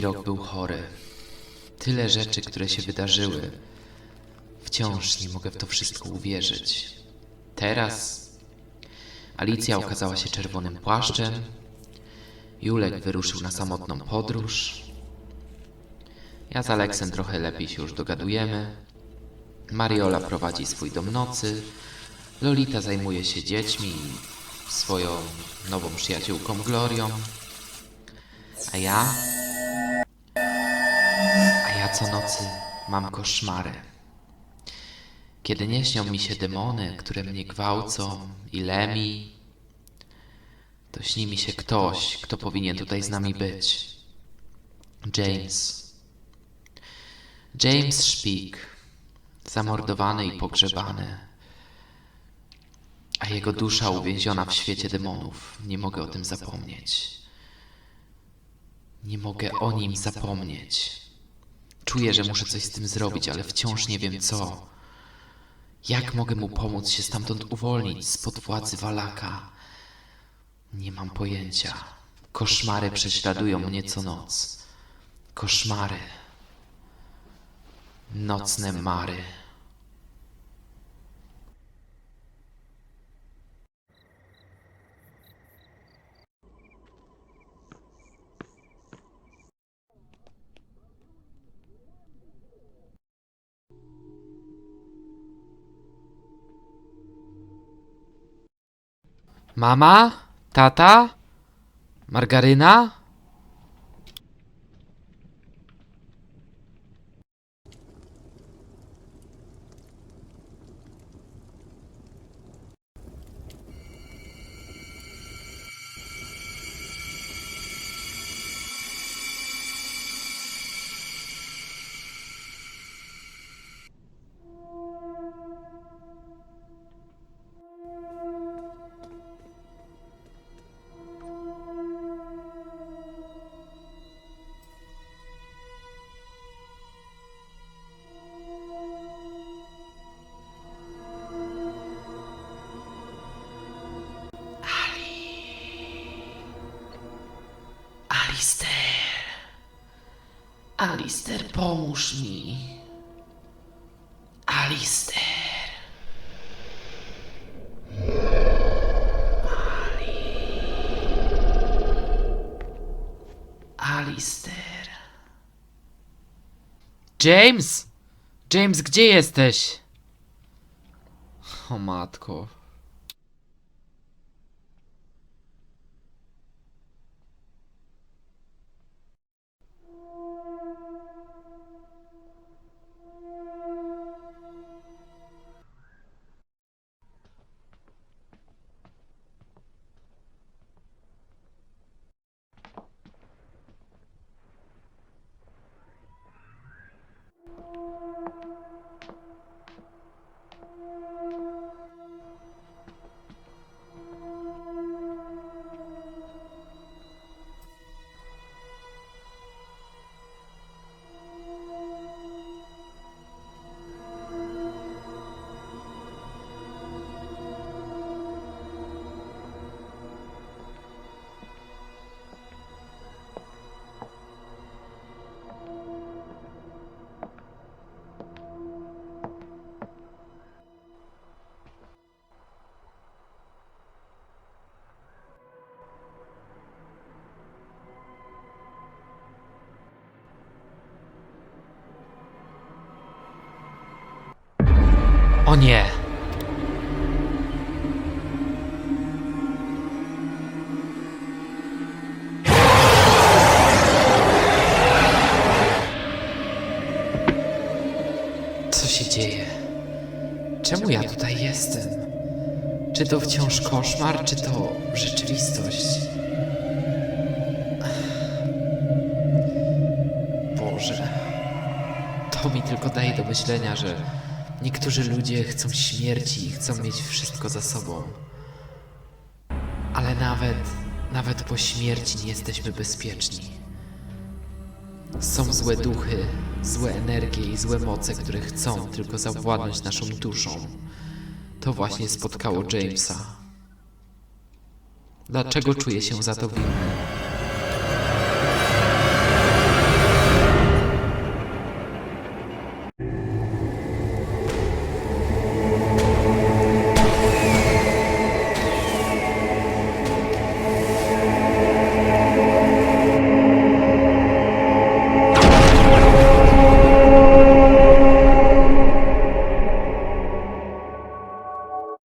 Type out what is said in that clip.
rok był chory. Tyle rzeczy, które się wydarzyły. Wciąż nie mogę w to wszystko uwierzyć. Teraz Alicja okazała się czerwonym płaszczem. Julek wyruszył na samotną podróż. Ja z Aleksem trochę lepiej się już dogadujemy. Mariola prowadzi swój dom nocy. Lolita zajmuje się dziećmi i swoją nową przyjaciółką Glorią. A ja? Co nocy mam koszmary. Kiedy nie śnią mi się demony, które mnie gwałcą i lemi, to śni mi się ktoś, kto powinien tutaj z nami być. James. James Szpik. Zamordowany i pogrzebany. A jego dusza uwięziona w świecie demonów. Nie mogę o tym zapomnieć. Nie mogę o nim zapomnieć. Czuję, że muszę coś z tym zrobić, ale wciąż nie wiem co. Jak mogę mu pomóc się stamtąd uwolnić spod władzy Walaka? Nie mam pojęcia. Koszmary prześladują mnie co noc. Koszmary. Nocne mary. Mama? Tata? Margaryna? Alister, pomóż mi. Alister. Ali. Alister. James! James, gdzie jesteś? O matko. O nie! Co się dzieje? Czemu ja tutaj jestem? Czy to wciąż koszmar, czy to rzeczywistość? Boże. To mi tylko daje do myślenia, że niektórzy ludzie chcą śmierci i chcą mieć wszystko za sobą. Ale nawet, nawet po śmierci nie jesteśmy bezpieczni. Są złe duchy, złe energie i złe moce, które chcą tylko zawładnąć naszą duszą. To właśnie spotkało Jamesa. Dlaczego czuję się za to winny?